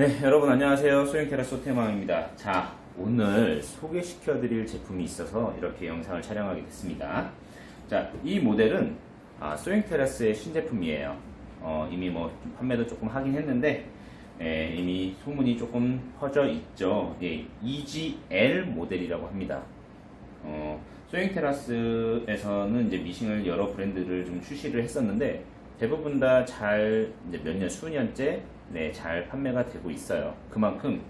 네, 여러분 안녕하세요. 소형테라스 호테망입니다. 자, 오늘 소개시켜드릴 제품이 있어서 이렇게 영상을 촬영하게 됐습니다. 자, 이 모델은 아, 소형테라스의 신제품이에요. 어, 이미 뭐 판매도 조금 하긴 했는데 예, 이미 소문이 조금 퍼져 있죠. 예, EGL 모델이라고 합니다. 어, 소잉테라스에서는 이제 미싱을 여러 브랜드를 좀 출시를 했었는데 대부분 다잘몇 년, 수년째 네, 잘 판매가 되고 있어요. 그만큼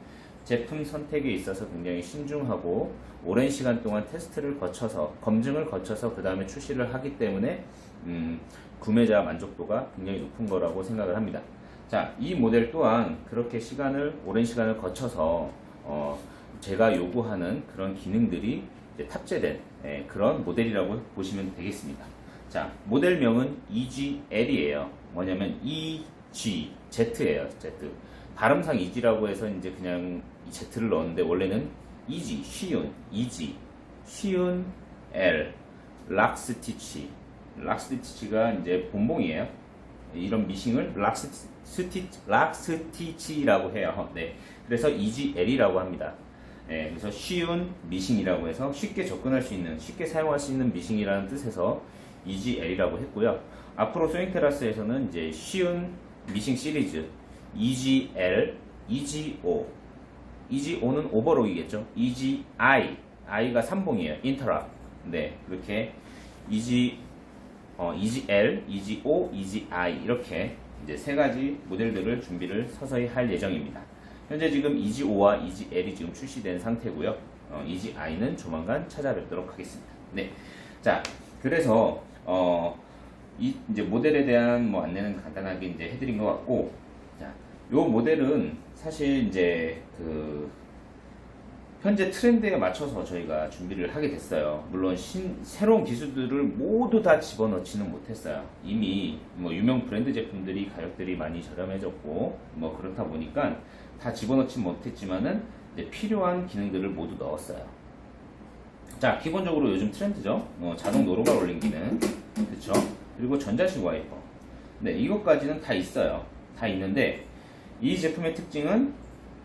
제품 선택에 있어서 굉장히 신중하고 오랜 시간 동안 테스트를 거쳐서 검증을 거쳐서 그 다음에 출시를 하기 때문에 음, 구매자 만족도가 굉장히 높은 거라고 생각을 합니다. 자, 이 모델 또한 그렇게 시간을 오랜 시간을 거쳐서 어, 제가 요구하는 그런 기능들이 탑재된 예, 그런 모델이라고 보시면 되겠습니다. 자, 모델명은 EGL이에요. 뭐냐면 EG, Z예요, Z. 발음상 EG라고 해서 이제 그냥 이 Z를 넣었는데 원래는 EG, 쉬운, EG, 쉬운 L, 락스티치. 락스티치가 이제 본봉이에요. 이런 미싱을 락스티, 락스티치라고 해요. 네. 그래서 EGL이라고 합니다. 예, 그래서 쉬운 미싱이라고 해서 쉽게 접근할 수 있는, 쉽게 사용할 수 있는 미싱이라는 뜻에서 EGL이라고 했고요. 앞으로 소잉테라스에서는 이제 쉬운 미싱 시리즈 EGL, EGO, EGO는 오버록이겠죠. EGI, I가 3봉이에요. 인터랍. 네, 그렇게 EG, 어, EGL, EGO, EGI 이렇게 이제 세 가지 모델들을 준비를 서서히 할 예정입니다. 현재 지금 EGO와 EGL이 지금 출시된 상태고요. 어, EGI는 조만간 찾아뵙도록 하겠습니다. 네, 자 그래서 어, 이 이제 모델에 대한 뭐 안내는 간단하게 이제 해드린 것 같고, 자, 요 모델은 사실 이제 그 현재 트렌드에 맞춰서 저희가 준비를 하게 됐어요. 물론 신, 새로운 기술들을 모두 다 집어넣지는 못했어요. 이미 뭐 유명 브랜드 제품들이 가격들이 많이 저렴해졌고 뭐 그렇다 보니까 다 집어넣지 못했지만은 필요한 기능들을 모두 넣었어요. 자, 기본적으로 요즘 트렌드죠. 어, 자동 노루발 올린 기능, 그렇죠. 그리고 전자식 와이퍼. 네, 이것까지는 다 있어요. 다 있는데 이 제품의 특징은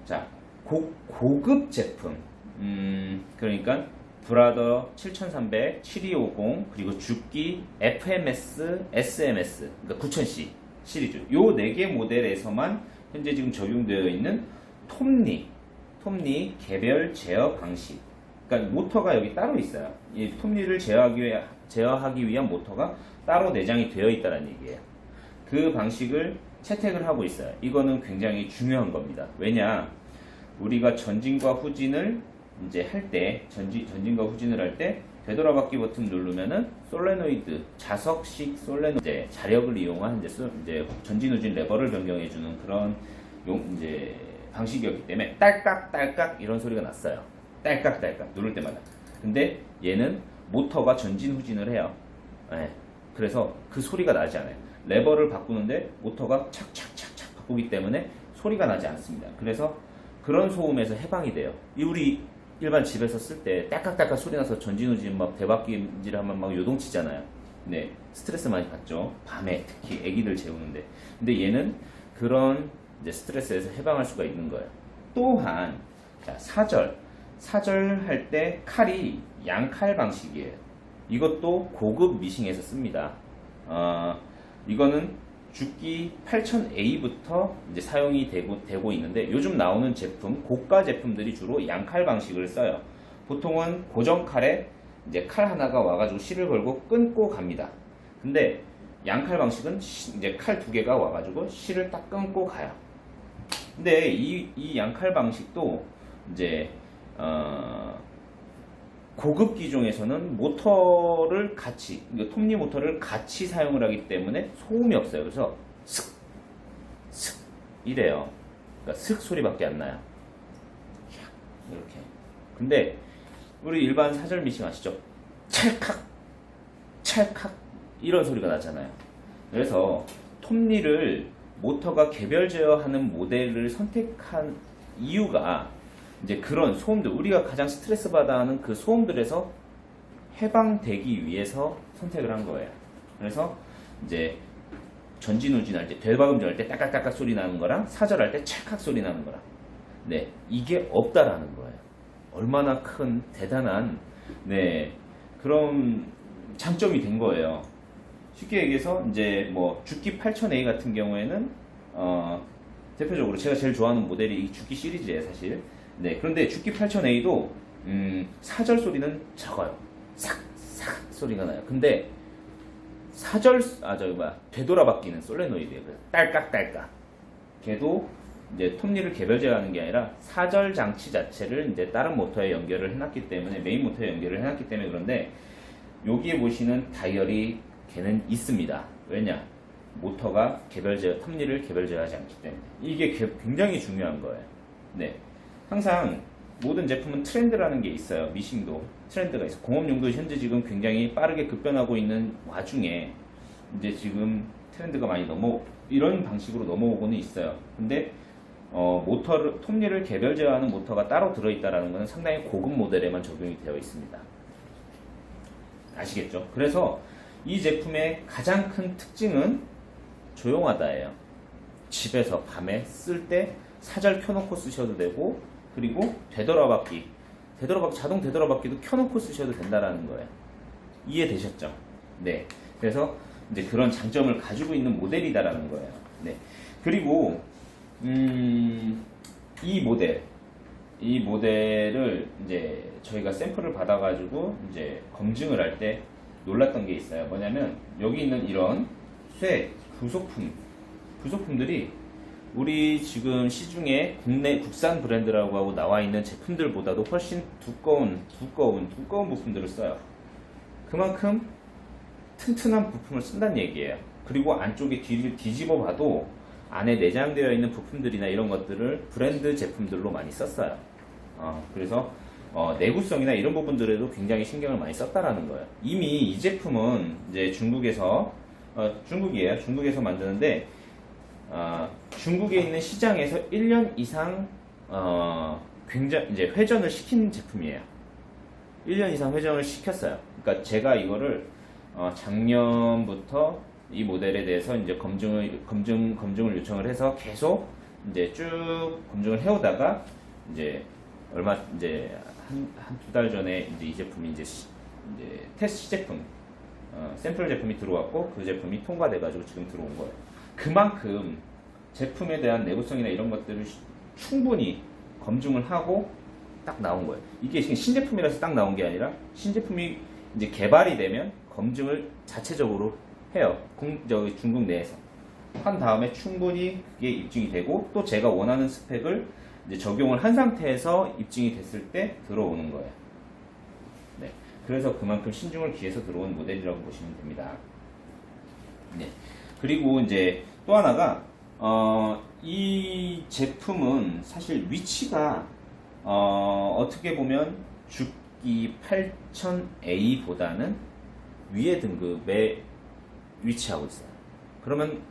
자 고, 고급 제품. 음, 그러니까 브라더 7300, 7250, 그리고 죽기, FMS, SMS, 그러니까 9000C 시리즈. 요 네 개 모델에서만 현재 지금 적용되어 있는 톱니, 톱니 개별 제어 방식. 그러니까 모터가 여기 따로 있어요. 이 톱니를 제어하기, 위해, 제어하기 위한 모터가 따로 내장이 되어 있다는 얘기예요. 그 방식을 채택을 하고 있어요. 이거는 굉장히 중요한 겁니다. 왜냐? 우리가 전진과 후진을 이제 할 때, 전진, 전진과 후진을 할 때, 되돌아받기 버튼 누르면은 솔레노이드, 자석식 솔레노이드, 자력을 이용한 이제, 소- 이제 전진 후진 레버를 변경해주는 그런 용, 이제 방식이었기 때문에 딸깍딸깍 이런 소리가 났어요. 딸깍딸깍 누를 때마다. 근데 얘는 모터가 전진 후진을 해요. 예. 그래서 그 소리가 나지 않아요. 레버를 바꾸는데 모터가 착착착착 바꾸기 때문에 소리가 나지 않습니다. 그래서 그런 소음에서 해방이 돼요. 이 우리 일반 집에서 쓸 때 딸깍딸깍 소리 나서 전진후진 막 대박김질 하면 막 요동치잖아요. 네, 스트레스 많이 받죠. 밤에 특히 아기들 재우는데. 근데 얘는 그런 이제 스트레스에서 해방할 수가 있는 거예요. 또한 자, 사절 사절할 때 칼이 양칼 방식이에요. 이것도 고급 미싱에서 씁니다. 어, 이거는 죽기 8000A부터 이제 사용이 되고, 되고 있는데 요즘 나오는 제품, 고가 제품들이 주로 양칼 방식을 써요. 보통은 고정 칼에 이제 칼 하나가 와가지고 실을 걸고 끊고 갑니다. 근데 양칼 방식은 시- 이제 칼 두 개가 와가지고 실을 딱 끊고 가요. 근데 이, 이 양칼 방식도 이제 어, 고급 기종에서는 모터를 같이, 그러니까 톱니 모터를 같이 사용을 하기 때문에 소음이 없어요. 그래서 슥, 슥 이래요. 그러니까 슥 소리밖에 안 나요. 샥, 이렇게. 근데 우리 일반 사절 미싱 아시죠? 찰칵, 찰칵 이런 소리가 나잖아요. 그래서 톱니를 모터가 개별 제어하는 모델을 선택한 이유가 이제 그런 소음들 우리가 가장 스트레스 받아 하는 그 소음들에서 해방되기 위해서 선택을 한 거예요. 그래서 이제 전진우진할 때, 되박음질 때 따깍따깍 소리 나는 거랑 사절할 때 찰칵 소리 나는 거랑. 네, 이게 없다라는 거예요. 얼마나 큰 대단한 네 그런 장점이 된 거예요. 쉽게 얘기해서 이제 뭐 죽기 8000A 같은 경우에는 어 대표적으로 제가 제일 좋아하는 모델이 이 죽기 시리즈예요, 사실. 네, 그런데 죽기 8000A도 음, 사절 소리는 적어요. 삭 삭 소리가 나요. 근데 사절 아 저기 뭐야 되돌아바뀌는 솔레노이드예요. 그래서 딸깍 딸깍. 걔도 이제 톱니를 개별 제어하는 게 아니라 사절 장치 자체를 이제 다른 모터에 연결을 해놨기 때문에 메인 모터에 연결을 해놨기 때문에 그런데 여기에 보시는 다이얼이 걔는 있습니다. 왜냐? 모터가 개별 제어 톱니를 개별 제어하지 않기 때문에 이게 개- 굉장히 중요한 거예요. 네, 항상 모든 제품은 트렌드라는 게 있어요. 미싱도 트렌드가 있어. 공업용도 현재 지금 굉장히 빠르게 급변하고 있는 와중에 이제 지금 트렌드가 많이 넘어 이런 방식으로 넘어오고는 있어요. 근데 어, 모터를 톱니를 개별 제어하는 모터가 따로 들어있다라는 것은 상당히 고급 모델에만 적용이 되어 있습니다. 아시겠죠? 그래서 이 제품의 가장 큰 특징은 조용하다예요. 집에서 밤에 쓸 때 사절 켜놓고 쓰셔도 되고 그리고 되돌아받기 되돌아받기 자동 되돌아받기도 켜놓고 쓰셔도 된다라는 거예요. 이해되셨죠? 네. 그래서 이제 그런 장점을 가지고 있는 모델이다라는 거예요. 네. 그리고 음, 이 모델 이 모델을 이제 저희가 샘플을 받아가지고 이제 검증을 할 때 놀랐던 게 있어요. 뭐냐면 여기 있는 이런 쇠 부속품 부속품들이 우리 지금 시중에 국내 국산 브랜드라고 하고 나와 있는 제품들보다도 훨씬 두꺼운 두꺼운 두꺼운 부품들을 써요. 그만큼 튼튼한 부품을 쓴다는 얘기예요. 그리고 안쪽에 뒤를 뒤집어 봐도 안에 내장되어 있는 부품들이나 이런 것들을 브랜드 제품들로 많이 썼어요. 어, 그래서 어, 내구성이나 이런 부분들에도 굉장히 신경을 많이 썼다라는 거예요. 이미 이 제품은 이제 중국에서 어, 중국이에요. 중국에서 만드는데 어, 중국에 있는 시장에서 1년 이상 어, 굉장히 이제 회전을 시킨 제품이에요. 1년 이상 회전을 시켰어요. 그러니까 제가 이거를 어, 작년부터 이 모델에 대해서 이제 검증을 검증 검증을 요청을 해서 계속 이제 쭉 검증을 해오다가 이제 얼마 이제 한한두달 전에 이제 이 제품이 이제, 시, 이제 테스트 시제품 어, 샘플 제품이 들어왔고 그 제품이 통과돼가지고 지금 들어온 거예요. 그만큼 제품에 대한 내구성이나 이런 것들을 시- 충분히 검증을 하고 딱 나온 거예요. 이게 지금 신제품이라서 딱 나온 게 아니라 신제품이 이제 개발이 되면 검증을 자체적으로 해요. 공, 저기 중국 내에서. 한 다음에 충분히 그게 입증이 되고 또 제가 원하는 스펙을 이제 적용을 한 상태에서 입증이 됐을 때 들어오는 거예요. 네. 그래서 그만큼 신중을 기해서 들어온 모델이라고 보시면 됩니다. 네. 그리고 이제 또 하나가 어, 이 제품은 사실 위치가 어, 어떻게 보면 죽기 8000A보다는 위에 등급에 위치하고 있어요. 그러면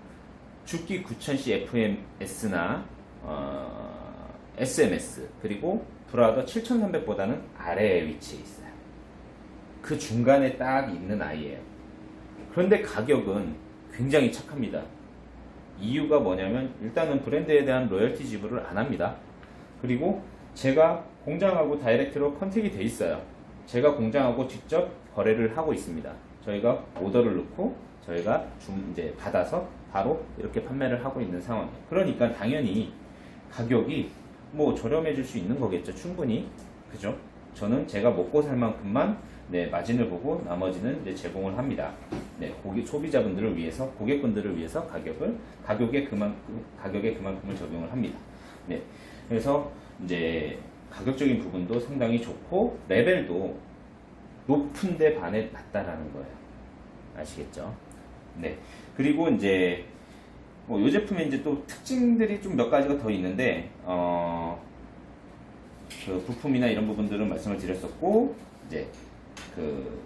죽기 9000C FMS나 어, SMS 그리고 브라더 7300보다는 아래에 위치해 있어요. 그 중간에 딱 있는 아이예요. 그런데 가격은 굉장히 착합니다. 이유가 뭐냐면 일단은 브랜드에 대한 로열티 지불을 안 합니다. 그리고 제가 공장하고 다이렉트로 컨택이 돼 있어요. 제가 공장하고 직접 거래를 하고 있습니다. 저희가 오더를 넣고 저희가 좀 이제 받아서 바로 이렇게 판매를 하고 있는 상황이에요. 그러니까 당연히 가격이 뭐 저렴해질 수 있는 거겠죠. 충분히. 그죠? 저는 제가 먹고 살 만큼만 네, 마진을 보고 나머지는 이제 제공을 합니다. 네, 고객 소비자분들을 위해서 고객분들을 위해서 가격을 가격에 그만큼 가격에 그만큼을 적용을 합니다. 네, 그래서 이제 가격적인 부분도 상당히 좋고 레벨도 높은데 반에 낮다라는 거예요. 아시겠죠? 네. 그리고 이제 뭐이 제품에 이제 또 특징들이 좀 몇 가지가 더 있는데 어. 그 부품이나 이런 부분들은 말씀을 드렸었고 이제 그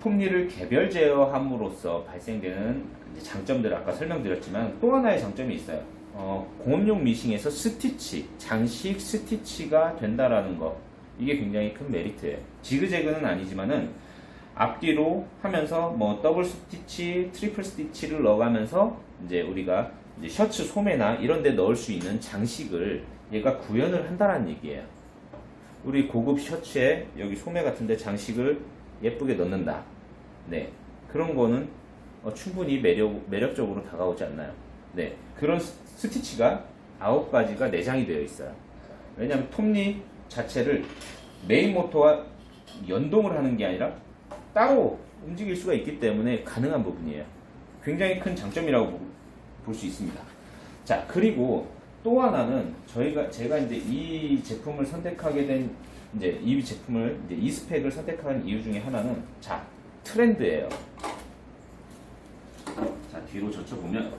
톱니를 개별 제어함으로써 발생되는 장점들을 아까 설명드렸지만 또 하나의 장점이 있어요. 어, 공업용 미싱에서 스티치, 장식 스티치가 된다라는 거 이게 굉장히 큰 메리트예요. 지그재그는 아니지만은 앞뒤로 하면서 뭐 더블 스티치, 트리플 스티치를 넣어가면서 이제 우리가 이제 셔츠 소매나 이런 데 넣을 수 있는 장식을 얘가 구현을 한다는 얘기예요. 우리 고급 셔츠에 여기 소매 같은데 장식을 예쁘게 넣는다. 네. 그런 거는 어, 충분히 매력, 매력적으로 다가오지 않나요? 네. 그런 스- 스티치가 아홉 가지가 내장이 되어 있어요. 왜냐하면 톱니 자체를 메인 모터와 연동을 하는 게 아니라 따로 움직일 수가 있기 때문에 가능한 부분이에요. 굉장히 큰 장점이라고 볼 수 있습니다. 자, 그리고 또 하나는 저희가 제가 이제 이 제품을 선택하게 된 이제 이 제품을 이제 이 스펙을 선택한 이유 중에 하나는 자, 트렌드예요. 자, 뒤로 젖혀 보면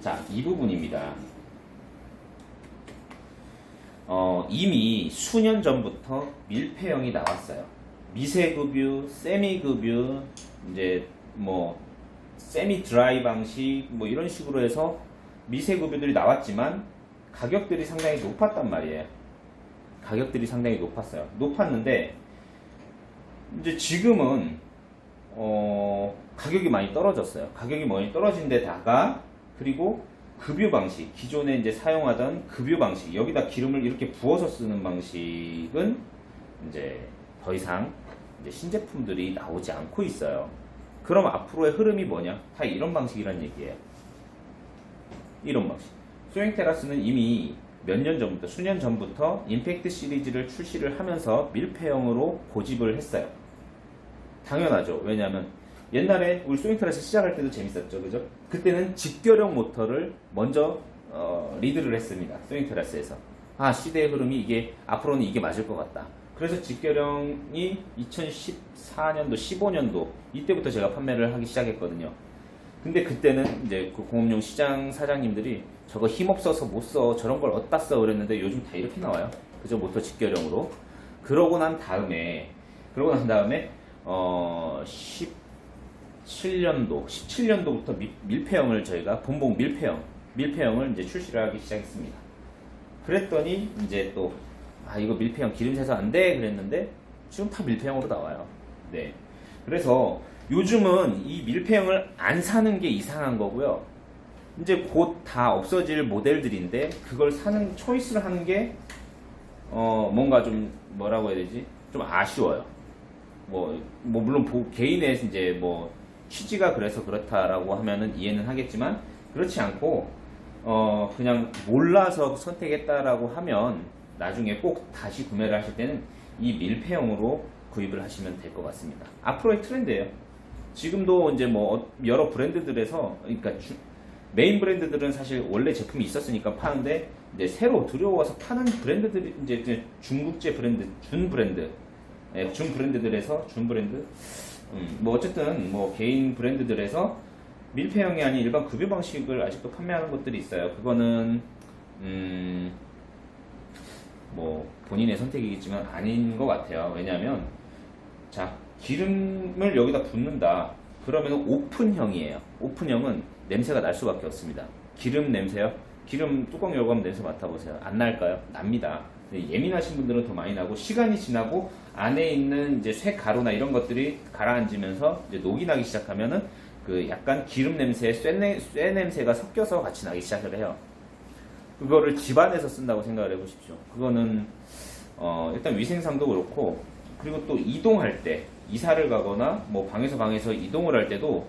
자, 이 부분입니다. 어, 이미 수년 전부터 밀폐형이 나왔어요. 미세급유, 세미급유, 이제 뭐 세미 드라이 방식 뭐 이런 식으로 해서 미세급유들이 나왔지만 가격들이 상당히 높았단 말이에요. 가격들이 상당히 높았어요. 높았는데 이제 지금은 어, 가격이 많이 떨어졌어요. 가격이 많이 떨어진 데다가 그리고 급유 방식, 기존에 이제 사용하던 급유 방식, 여기다 기름을 이렇게 부어서 쓰는 방식은 이제 더 이상 이제 신제품들이 나오지 않고 있어요. 그럼 앞으로의 흐름이 뭐냐? 다 이런 방식이란 얘기예요. 이런 방식. 소잉 테라스는 이미 몇 년 전부터, 수년 전부터 임팩트 시리즈를 출시를 하면서 밀폐형으로 고집을 했어요. 당연하죠. 왜냐하면 옛날에 우리 소잉 테라스 시작할 때도 재밌었죠. 그죠? 그때는 직결형 모터를 먼저 어, 리드를 했습니다. 소잉 테라스에서. 아, 시대의 흐름이 이게 앞으로는 이게 맞을 것 같다. 그래서 직결형이 2014년도, 15년도 이때부터 제가 판매를 하기 시작했거든요. 근데 그때는 이제 그 공업용 시장 사장님들이 저거 힘없어서 못 써, 저런 걸 어디다 써 그랬는데 요즘 다 이렇게 나와요. 그죠? 모터 직결형으로. 그러고 난 다음에, 그러고 난 다음에, 어, 17년도, 17년도부터 밀 폐형을 저희가 본봉 밀폐형, 밀폐형을 이제 출시를 하기 시작했습니다. 그랬더니 이제 또, 아, 이거 밀폐형 기름 새서 안 돼! 그랬는데 지금 다 밀폐형으로 나와요. 네. 그래서 요즘은 이 밀폐형을 안 사는 게 이상한 거고요. 이제 곧 다 없어질 모델들인데 그걸 사는 초이스를 하는 게 어, 뭔가 좀 뭐라고 해야 되지? 좀 아쉬워요. 뭐, 뭐 물론 보- 개인의 이제 뭐 취지가 그래서 그렇다라고 하면은 이해는 하겠지만 그렇지 않고 어 그냥 몰라서 선택했다라고 하면 나중에 꼭 다시 구매를 하실 때는 이 밀폐형으로 구입을 하시면 될 것 같습니다. 앞으로의 트렌드예요. 지금도 이제 뭐 어- 여러 브랜드들에서 그러니까 주- 메인 브랜드들은 사실 원래 제품이 있었으니까 파는데 이제 새로 들여와서 파는 브랜드들이 이제 이제 중국제 브랜드 준 브랜드 예, 준 브랜드들에서 준 브랜드 음, 뭐 어쨌든 뭐 개인 브랜드들에서 밀폐형이 아닌 일반 급여 방식을 아직도 판매하는 것들이 있어요. 그거는 음, 뭐 본인의 선택이겠지만 아닌 것 같아요. 왜냐하면 자 기름을 여기다 붓는다. 그러면 오픈형이에요. 오픈형은 냄새가 날 수밖에 없습니다. 기름 냄새요? 기름 뚜껑 열고 한번 냄새 맡아보세요. 안 날까요? 납니다. 예민하신 분들은 더 많이 나고 시간이 지나고 안에 있는 이제 쇠 가루나 이런 것들이 가라앉으면서 이제 녹이 나기 시작하면은 그 약간 기름 냄새, 쇠, 냄- 쇠 냄새가 섞여서 같이 나기 시작을 해요. 그거를 집안에서 쓴다고 생각을 해보십시오. 그거는 어, 일단 위생상도 그렇고 그리고 또 이동할 때 이사를 가거나 뭐 방에서 방에서 이동을 할 때도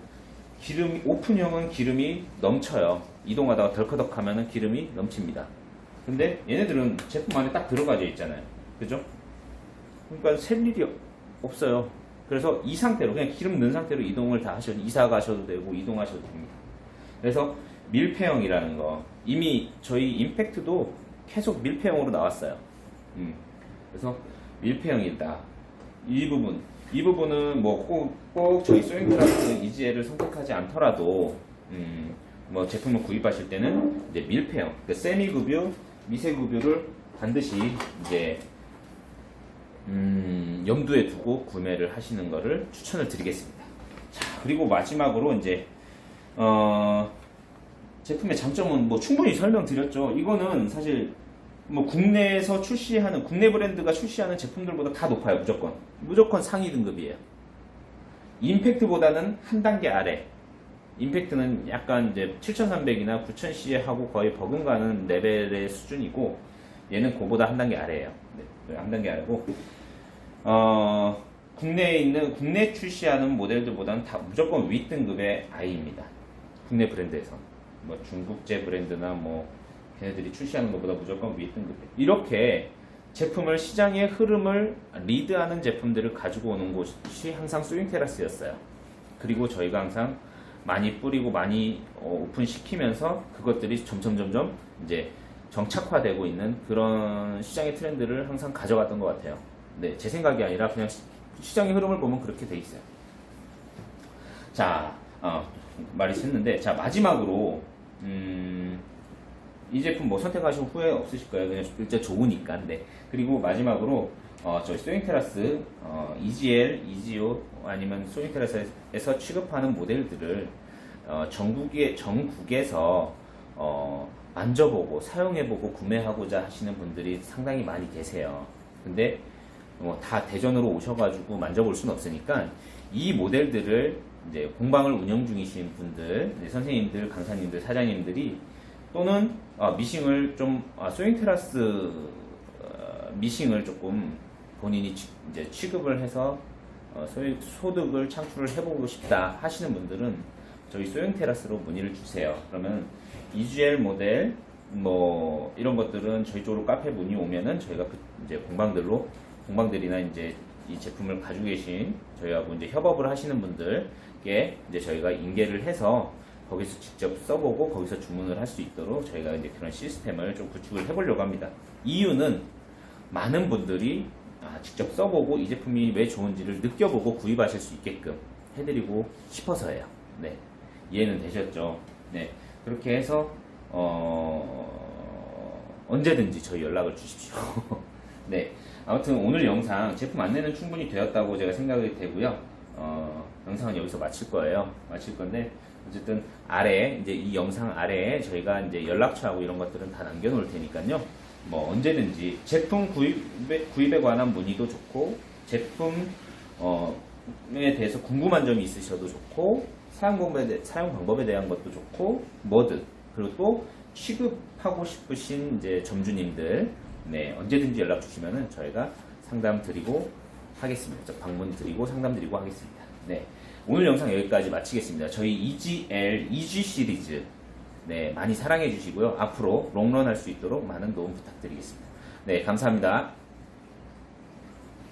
기름 오픈형은 기름이 넘쳐요. 이동하다가 덜커덕 하면은 기름이 넘칩니다. 근데 얘네들은 제품 안에 딱 들어가져 있잖아요. 그죠? 그러니까 셀 일이 없어요. 그래서 이 상태로 그냥 기름 넣은 상태로 이동을 다 하셔도 이사 가셔도 되고 이동하셔도 됩니다. 그래서 밀폐형이라는 거 이미 저희 임팩트도 계속 밀폐형으로 나왔어요. 음. 그래서 밀폐형이다. 이 부분 이 부분은 뭐 꼭 꼭 저희 소잉크라프트 이지엘을 선택하지 않더라도 음, 뭐 제품을 구입하실 때는 이제 밀폐형, 그 세미 급유, 미세 급유를 반드시 이제 음, 염두에 두고 구매를 하시는 것을 추천을 드리겠습니다. 자, 그리고 마지막으로 이제 어, 제품의 장점은 뭐 충분히 설명드렸죠. 이거는 사실 뭐 국내에서 출시하는 국내 브랜드가 출시하는 제품들보다 다 높아요 무조건. 무조건 상위 등급이에요. 임팩트보다는 한 단계 아래. 임팩트는 약간 이제 7300이나 9000C하고 거의 버금가는 레벨의 수준이고 얘는 그보다 한 단계 아래예요. 네, 한 단계 아래고. 어, 국내에 있는 국내 출시하는 모델들보다는 다 무조건 윗 등급의 아이입니다. 국내 브랜드에서 뭐 중국제 브랜드나 뭐 걔네들이 출시하는 것보다 무조건 윗등급 이렇게 제품을 시장의 흐름을 리드하는 제품들을 가지고 오는 곳이 항상 스윙테라스였어요 그리고 저희가 항상 많이 뿌리고 많이 어, 오픈시키면서 그것들이 점점 점점 이제 정착화되고 있는 그런 시장의 트렌드를 항상 가져갔던 것 같아요. 네, 제 생각이 아니라 그냥 시- 시장의 흐름을 보면 그렇게 돼 있어요. 자, 어, 말이 샜는데, 자 마지막으로 음, 이 제품 뭐 선택하시고 후회 없으실 거예요. 그냥 진짜 좋으니까. 네. 그리고 마지막으로 어, 저희 소잉테라스 어, EGL, EGO 아니면 소잉테라스에서 취급하는 모델들을 어, 전국에 전국에서 어, 만져보고 사용해보고 구매하고자 하시는 분들이 상당히 많이 계세요. 근데 뭐 다 대전으로 오셔가지고 만져볼 수는 없으니까 이 모델들을 이제 공방을 운영 중이신 분들, 네, 선생님들, 강사님들, 사장님들이 또는 어, 미싱을 좀 아, 소잉 테라스 어, 미싱을 조금 본인이 취- 이제 취급을 해서 어, 소유, 소득을 창출을 해보고 싶다 하시는 분들은 저희 소형 테라스로 문의를 주세요. 그러면 EGL 모델 뭐 이런 것들은 저희 쪽으로 카페 문의 오면은 저희가 그 이제 공방들로 공방들이나 이제 이 제품을 가지고 계신 저희하고 이제 협업을 하시는 분들 께 이제 저희가 인계를 해서 거기서 직접 써보고 거기서 주문을 할 수 있도록 저희가 이제 그런 시스템을 좀 구축을 해보려고 합니다. 이유는 많은 분들이 아, 직접 써보고 이 제품이 왜 좋은지를 느껴보고 구입하실 수 있게끔 해드리고 싶어서예요. 네. 이해는 되셨죠? 네. 그렇게 해서, 어, 언제든지 저희 연락을 주십시오. 네. 아무튼 오늘 영상 제품 안내는 충분히 되었다고 제가 생각이 되고요. 어, 영상은 여기서 마칠 거예요. 마칠 건데, 어쨌든 아래, 이제 이 영상 아래에 저희가 이제 연락처하고 이런 것들은 다 남겨 놓을 테니까요. 뭐 언제든지 제품 구입에, 구입에 관한 문의도 좋고, 제품, 어, 에 대해서 궁금한 점이 있으셔도 좋고, 사용 방법에, 대, 사용 방법에 대한 것도 좋고, 뭐든. 그리고 또 취급하고 싶으신 이제 점주님들, 네, 언제든지 연락 주시면은 저희가 상담 드리고 하겠습니다. 저 방문 드리고 상담 드리고 하겠습니다. 네. 오늘 영상 여기까지 마치겠습니다. 저희 EGL, EG 시리즈, 네, 많이 사랑해 주시고요. 앞으로 롱런 할 수 있도록 많은 도움 부탁드리겠습니다. 네, 감사합니다.